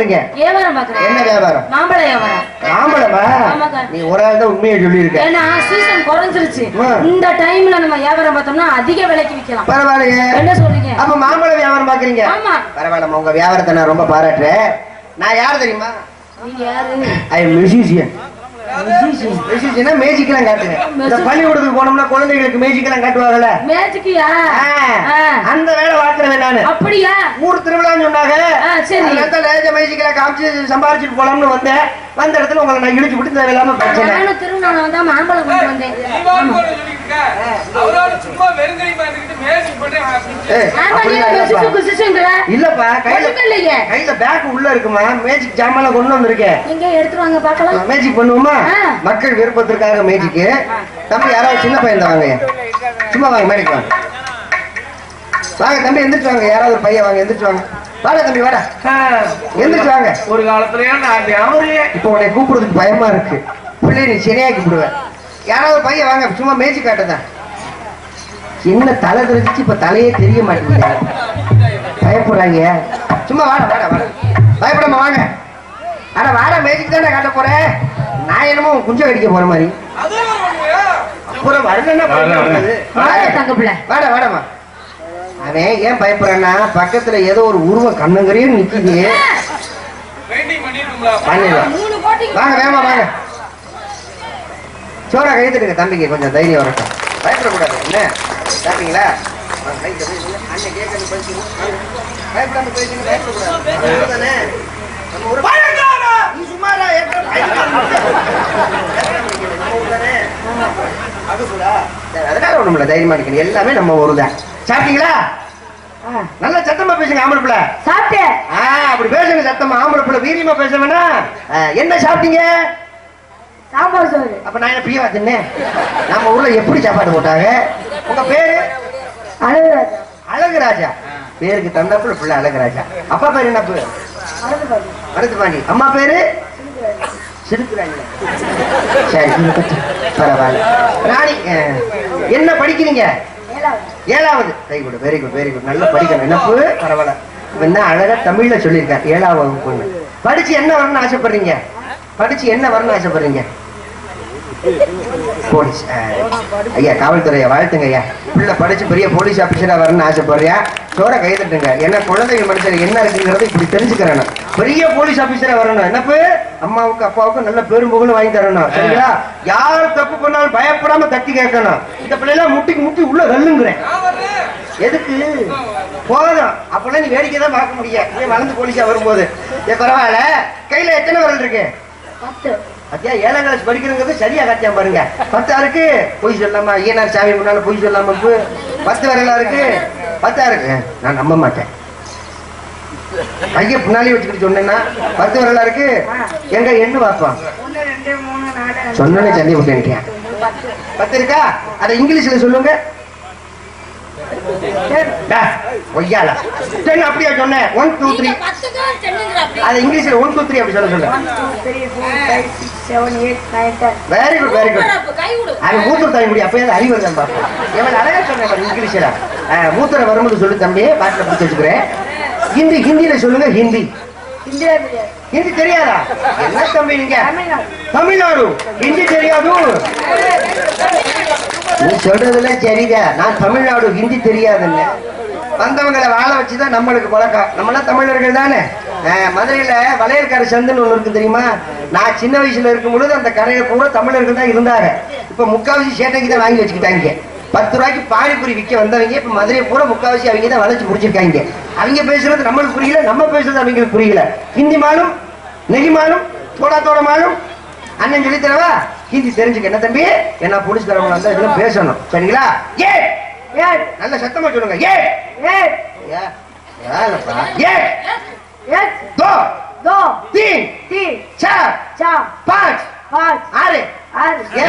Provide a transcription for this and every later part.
வியாபாரம் பாக்குறேன் என்ன வியாபாரம்? மாம்பழ வியாபாரம். ஆம்பளமா ஆமாக்கா. நீ ஒரு ஆள் தான் உண்மையை சொல்லியிருக்க. ஏன்னா சீசன் குறைஞ்சிருச்சு. இந்த டைம்ல நம்ம வியாபாரம் பார்த்தோம்னா அதிக விலைக்கு விக்கலாம் பரவாயில்லையே என்ன சொல்றீங்க? அப்ப மாம்பழ வியாபாரம் பாக்குறீங்க ஆமா. பரவாயில்லம்மா உங்க வியாபாரத்தை நான் ரொம்ப பாராட்டுறேன். நான் யார் தெரியுமா? நீங்க யாரு? ஐ மியூசிஷியன் மியூசிஷியனா மேஜிக் எல்லாம் காட்டுங்க இந்த பள்ளிக்கூடத்துக்கு போனோம்னா குழந்தைகளுக்கு மேஜிக் எல்லாம் காட்டுவாங்கல்ல மேஜிக்கியா அந்த வேலை பார்க்கிறேன் நானு. அப்படியா? ஊர் திருவிழான்னு சொன்னாங்க. சரி. லேஜ மேஜிக்ல காமிச்சு சம்பாரிச்சுட்டு போலாம்னு வந்தேன். வந்த இடத்துல உங்களை நான் இழுச்சு விட்டு தேவையில்லாம பிரச்சனை திருநாள் வந்தா மாம்பழம் கொண்டு வந்தேன். அவரோட சும்மா மேஜிக் பண்ணி இல்லப்பா. கையில கையில பேக் உள்ள இருக்குமா? மேஜிக் ஜாமான் கொண்டு வந்திருக்கேன் எங்க எடுத்துட்டு வாங்க பார்க்கலாம். மேஜிக் பண்ணுவோமா. மக்கள் விருப்பத்திற்காக மேஜிக் தம்பி யாராவது சின்ன பையன் தான் வாங்க. சும்மா வாங்க மேடைக்கு வாங்க. வாங்க தம்பி எந்திரிச்சு வாங்க. யாராவது பையன் வாங்க எந்திரிச்சு வாங்க. வாடா தம்பி வாடா. எந்திரிச்சு வாங்க. ஒரு காலத்துலயே நான் ஞாபகம் இப்போ உன்னை கூப்பிடுறதுக்கு பயமா இருக்கு. பிள்ளை நீ சரியாக்கி விடுவேன் யாராவது பையன் வாங்க சும்மா மேஜிக் காட்டுதான் என்ன தலை தெரிஞ்சிச்சு இப்ப தலையே தெரிய மாட்டேங்குது. பயப்படுறாங்க. சும்மா வாடா வாடா வாடா. பயப்படாம வாங்க. அட வாடா மேஜிக் தானே காட்ட போறேன் நான் என்னமோ குஞ்ச கடிக்க போற மாதிரி. அப்புறம் வரலன்னா பயப்படுறது. வாங்க தங்க பிள்ளை வாடா வாடா. அவன் ஏன் பயப்படுறான்னா பக்கத்துல ஏதோ ஒரு உருவம் கண்ணுங்கரையும் நிக்குது. வாங்க வேமா வாங்க. சோறா கைத்துடுங்க தம்பிக்கு கொஞ்சம் தைரியம் வரட்டும். பயப்படக்கூடாது. என்ன? சாப்பிட்டீங்களா கை. பயப்படாம பேசுங்க பயப்படக்கூடாது. அவ்வளவுதானே? நம்ம ஒரு தானே? சரி, அதனால ஒண்ணும் இல்ல தைரியமா இருக்கணும். எல்லாமே நம்ம ஊர் தான். சாப்பிட்டீங்களா? நல்ல சத்தமா பேசுங்க ஆம்பளை பிள்ளை. சாப்பிட்டேன். ஆ, அப்படி பேசுங்க சத்தமா. ஆம்பளை பிள்ளை வீரியமா பேச வேணா என்ன சாப்பிட்டீங்க? சாம்பார் சோறு அப்ப நான் என்ன பிரியவா தின்னேன்? நம்ம ஊர்ல எப்படி சாப்பாடு போட்டாங்க? உங்க பேரு? அழகுராஜா. அழகுராஜா. பேருக்கு தந்தாப்புல பிள்ளை அழகுராஜா. அப்பா பேரு என்ன பேரு மருத்து பாண்டி அம்மா பேரு? ராணி என்ன படிக்கிறீங்க? ஏழாவது. Very good very good very good நல்லா படிக்கணும். என்னப்பு பரவாயில்ல. இவன் என்ன அழகா தமிழ்ல சொல்லியிருக்கார். ஏழாவது படிச்சு என்ன வரணும்னு ஆசைப்படுறீங்க? படிச்சு என்ன வரணும்னு ஆசைப்படுறீங்க போலீஸ் ஐயா காவல்துறையை வாழ்த்துங்க ஐயா. பிள்ளை படிச்சு பெரிய போலீஸ் ஆபீசரா வரணும்னு ஆசைப்படுறியா? சோற கை தட்டுங்க. ஏன்னா குழந்தைங்க மனுஷன் என்ன இருக்குங்கிறத இப்படி தெரிஞ்சுக்கிறேன் பெரிய போலீஸ் ஆபீசரா வரணும். என்னப்பு? அம்மாவுக்கு அப்பாவுக்கும் நல்ல பெரும் புகழும் வாங்கி தரணும். சரிங்களா? யார் தப்பு பண்ணாலும் பயப்படாம தட்டி கேட்கணும். இந்த பிள்ளைலாம் முட்டிக்கு முட்டி உள்ள தள்ளுங்கிறேன். எதுக்கு? போதும். அப்பெல்லாம் நீ வேடிக்கை தான் பார்க்க முடியும். நீ வளர்ந்து போலீஸா வரும்போது. பரவாயில்ல. கையில எத்தனை விரல் இருக்கு? பத்து அத்தியா ஏழாம் கிளாஸ் படிக்கிறங்கிறது சரியா காட்டியா பாருங்க. பத்தா இருக்கு. பொய் சொல்லாம ஐயனார் சாமி முன்னால பொய் சொல்லாம பத்து விரலா இருக்கு? பத்தா இருக்கு. நான் நம்ப மாட்டேன். கைய பின்னாலே வச்சுக்கிட்டு சொன்னேன்னா பத்து விரலா இருக்கு? எங்க எண்ணு பார்ப்பான். சொன்னோன்னே சந்தை விட்டேன் பத்து இருக்கா? அதை இங்கிலீஷ்ல சொல்லுங்க. டா, பொய்யால டென் அப்படியா சொன்னேன்? ஒன் டூ த்ரீ அதை இங்கிலீஷ்ல ஒன் டூ த்ரீ அப்படி சொல்ல சொல்ல. வெரி குட் வெரி குட் அது மூத்தூர் தாய் முடி அப்பயாவது அறிவு வருதான் பார்ப்போம் எவ்வளவு அழகா சொன்னேன் இங்கிலீஷ்ல. மூத்தரை வரும்போது சொல்லு தம்பி பாட்டில் பிடிச்சி வச்சுக்கிறேன். ஹிந்தி ஹிந்தியில சொல்லுங்க ஹிந்தி. ஹிந்தி தெரியாதா? என்ன தம்பி நீங்க? தமிழ்நாடு. ஹிந்தி தெரியாது? நீ சொல்றதுல சரிதான் நான் தமிழ்நாடு ஹிந்தி தெரியாதுல்ல வந்தவங்களை வாழ வச்சுதான் நம்மளுக்கு பழக்கம். நம்மளாம் தமிழர்கள் தானே. மதுரையில வளையற்கரை சந்துன்னு ஒண்ணு இருக்கு தெரியுமா? நான் சின்ன வயசுல இருக்கும் பொழுது அந்த கரையை பூரா தமிழர்கள் தான் இருந்தாங்க. இப்ப முக்காவாசி சேட்டைக்கு தான் வாங்கி வச்சுக்கிட்டாங்க. பத்து ரூபாய்க்கு பானிபூரி விற்க வந்தவங்க இப்ப மதுரை பூரா முக்காவாசி அவங்க தான் வளைச்சு முடிச்சிருக்காங்க. அவங்க பேசுறது நம்மளுக்கு புரியல நம்ம பேசுறது அவங்களுக்கு புரியல. ஹிந்தி மாலும் நெகிமாலும் தோடா தோட மாலும் அண்ணன் சொல்லி கீதி தெரிஞ்சுக்க. என்ன தம்பி? என்ன போலீஸ் தலைவங்க அந்த இதுல பேசணும். சரிங்களா? ஏ! ஏ! நல்ல சத்தமா சொல்லுங்க. ஏ! ஏ! ஏ! தோ! தோ! தீன் தீன் சா! சா! பாஞ்ச் பாஞ்ச் ஆறு! ஆறு! ஏ!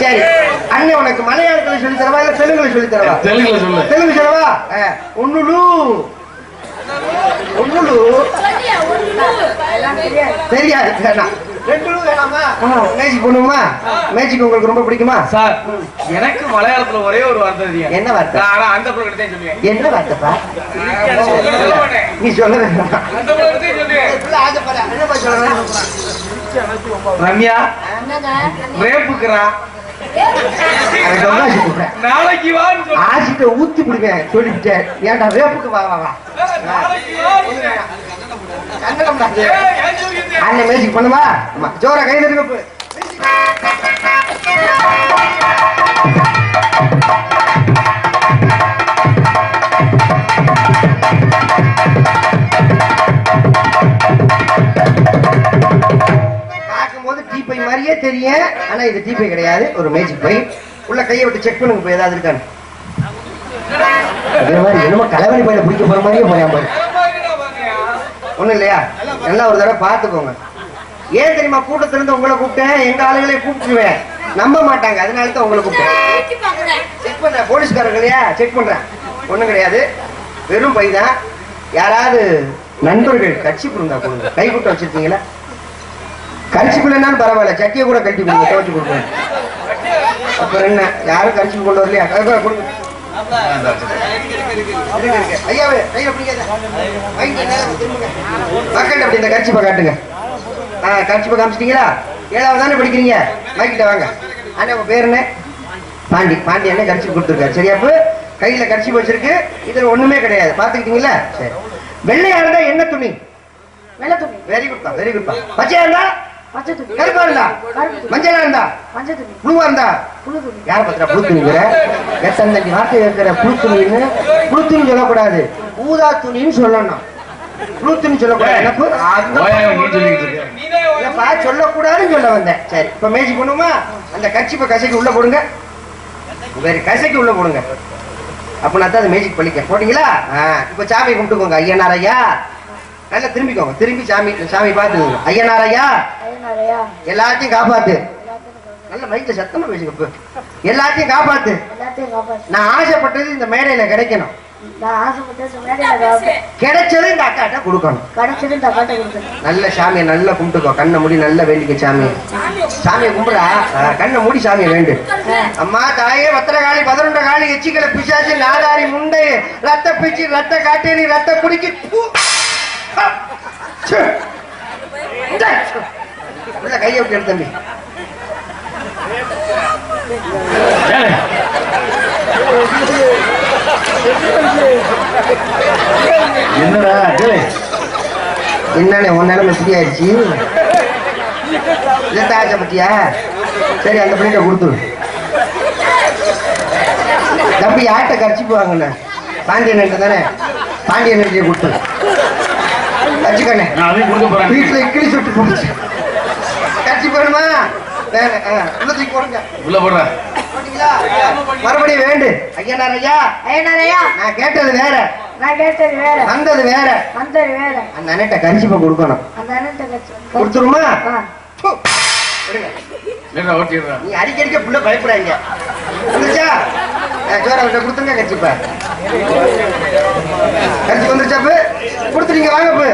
சரி. அண்ணே உனக்கு மலையாளத்துல சொல்லி தரவா இல்ல தெலுங்குல சொல்லி தரவா தெலுங்குல சொல்லு. தெலுங்கு சொல்லவா? ஒன்னு தெரியாது தெரியாது வேணாம். மேஜிக் பண்ணுவோமா மேஜிக் உங்களுக்கு ரொம்ப பிடிக்குமா? சார் எனக்கு மலையாளத்துல ஒரே ஒரு வார்த்தை தெரியும் என்ன வார்த்தை? ஆனா அந்த சொல்லுவேன். என்ன வார்த்தைப்பா. நீ சொல்ல அந்த சொல்லுவேன். ரம்யா ரேப்புக்குறா அவன் சொல்லாசி கூப்பிடுறேன். நாளைக்கு ஆசிட்ட ஊத்தி பிடிப்பேன் சொல்லிவிட்டேன் ஏன்டா வேப்புக்கு வா வா வா? அண்ணன் மேஜிக் பண்ணுவா ஜோரா கை தட்டுங்க மாதிரியே தெரியும் ஆனா இது டிபி கிடையாது ஒரு மேஜிக் பை உள்ள கையை விட்டு செக் பண்ணுங்க போய் ஏதாவது இருக்கான்னு. அதே மாதிரி என்னமோ கலவணி பையில பிடிக்க போற மாதிரியே போயாம ஒண்ணும் இல்லையா? நல்லா ஒரு தடவை பார்த்துக்கோங்க. ஏன் தெரியுமா கூட்டத்துல இருந்து உங்களை கூப்பிட்டேன் எங்க ஆளுகளை கூப்பிட்டுருவேன். நம்ப மாட்டாங்க அதனால தான் உங்களை கூப்பிட்டேன். செக் பண்றேன் போலீஸ்காரங்க இல்லையா? செக் பண்றேன். ஒண்ணும் கிடையாது. வெறும் பை தான். யாராவது நண்பர்கள் கட்சி புரிந்தா கொடுங்க கை கூட்டம் வச்சிருக்கீங்களா? கரிசி பிள்ளைனாலும் பரவாயில்ல. சட்டியை கூட கட்டி கொடுங்க துவச்சு கொடுங்க. அப்புறம் என்ன? யாரும் கரிசி கொண்டு வரலையா? அஹ் கொடுங்க. ஐயாவே கையில பிடிக்காத. மக்கள்கிட்ட அப்படி இந்த காட்டுங்க. ஆ கட்சிப்பை காமிச்சிட்டீங்களா? ஏழாவது தானே படிக்கிறீங்க? வாங்கிட்ட வாங்க. அண்ணே உங்க பேர் என்ன? பாண்டி. பாண்டி அண்ணே கடிச்சு கொடுத்துருக்காரு. சரியா அப்ப கையில கடிச்சு வச்சிருக்கு. இதுல ஒண்ணுமே கிடையாது. பாத்துக்கிட்டீங்களா சரி. வெள்ளையா இருந்தா என்ன துணி? வெள்ளை துணி. வெரி குட்பா வெரி குட்பா பச்சையா இருந்தா பச்சை துணி கருப்பா இருந்தா? மஞ்சளா இருந்தா? புழுவா இருந்தா? புழு துணி யார பத்திர புழு துணிங்கிற எத்தனை தண்டி வார்த்தை இருக்கிற புழு துணின்னு புழு துணி சொல்லக்கூடாது. ஊதா துணின்னு சொல்லணும். புழு துணி சொல்லக்கூடாது எனக்கு சொல்லக்கூடாதுன்னு சொல்ல வந்தேன் சரி இப்ப மேஜிக் பண்ணுமா அந்த கட்சிப்ப கசைக்கு உள்ள போடுங்க. வேற கசைக்கு உள்ள போடுங்க. அப்படின்னா தான் அது மேஜிக் பழிக்க. போட்டீங்களா? இப்ப சாமி கும்பிட்டுக்கோங்க ஐயனார் ஐயா. நல்லா திரும்பிக்கோங்க. திரும்பி சாமி சாமி பார்த்துக்கோங்க. ஐயனார் ஐயா எல்லாத்தையும் காப்பாத்து. நல்ல மைக்க சத்தமா பேசுங்க. எல்லாத்தையும் காப்பாத்து. நான் ஆசைப்பட்டது இந்த மேடையில கிடைக்கணும். கிடைச்சது இந்த அக்காட்ட கொடுக்கணும். கிடைச்சது இந்த நல்ல சாமியை நல்லா கும்பிட்டுக்கோ. கண்ணை மூடி நல்லா வேண்டிக்க சாமி. சாமியை கும்பிடா. கண்ணை மூடி சாமியை வேண்டு. அம்மா தாயே பத்திரகாளி பதினொன்ற காளி எச்சிக்கல பிசாசு நாதாரி முண்டை ரத்த பிச்சு ரத்த காட்டேரி ரத்த குடிக்கி. உள்ள கையை விட்டு எடுத்து தம்பி. ஏய், என்னடா என்னண்ணே உன் நிலைமை ஆயிடுச்சு இல்லத்த பத்தியா? சரி அந்த பிள்ளைகிட்ட கொடுத்துரு தம்பி யார்கிட்ட கரைச்சிப்பு வாங்கண்ணே. பாண்டியன் தானே? பாண்டியன் கொடுத்துரு போறேன். வீட்டுல இக்கிலி சுட்டு போச்சு கட்சி போடுமா ஆ, உள்ள தூக்கி போடுங்க. உள்ள போடுறேன்? மறுபடியும் வேண்டு. ஐயனார் ஐயா. நான் கேட்டது வேற. நான் கேட்டது வேற. வந்தது வேற. வந்தது வேற. அந்த அண்ணன்ட்ட கரிசிப்பை கொடுக்கணும். அந்த அண்ணன் கட்சி கொடுத்துருமா? ஆ. இல்லடா ஓட்டிடுறேன் நீ அடிக்கடிக்க புள்ள பயப்படாங்க வந்துச்சா ஜோர அவர்கிட்ட கொடுத்துருங்க கட்சிப்ப கட்சி வந்துருச்சாப்பு? கொடுத்துட்டீங்க வாங்க பு.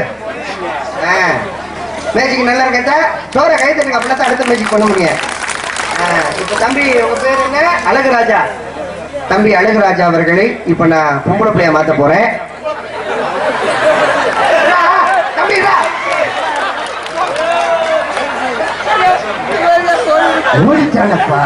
மேஜிக் நல்லா இருக்கா ஜோர கை தட்டுங்க அப்படின்னா தான் அடுத்த மேஜிக் பண்ண முடியும். இப்ப தம்பி உங்க பேர் என்ன? அழகுராஜா. தம்பி அழகுராஜா அவர்களை இப்ப நான் பொம்பளை பிள்ளைய மாத்த போறேன். ஓடிச்சானப்பா.